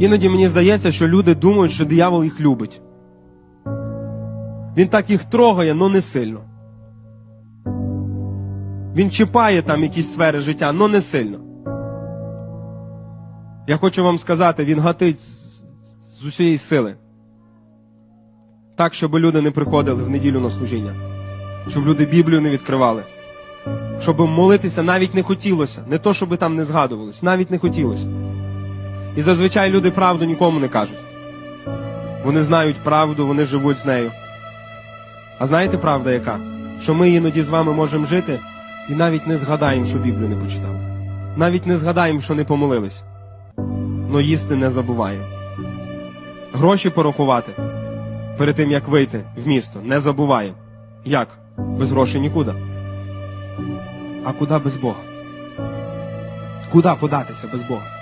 Іноді мені здається, що люди думають, що диявол їх любить. Він так їх трогає, але не сильно. Він чіпає там якісь сфери життя, але не сильно. Я хочу вам сказати, він гатить з, усієї сили. Так, щоб люди не приходили в неділю на служіння, щоб люди Біблію не відкривали, щоб молитися навіть не хотілося, не то, щоб там не згадувалось, навіть не хотілося. І зазвичай люди правду нікому не кажуть. Вони знають правду, вони живуть з нею. А знаєте правда яка? Що ми іноді з вами можемо жити і навіть не згадаємо, що Біблію не почитали. Навіть не згадаємо, що не помолились. Но їсти не забуваємо. Гроші порахувати перед тим, як вийти в місто, не забуваємо. Як? Без грошей нікуди. А куди без Бога? Куди податися без Бога?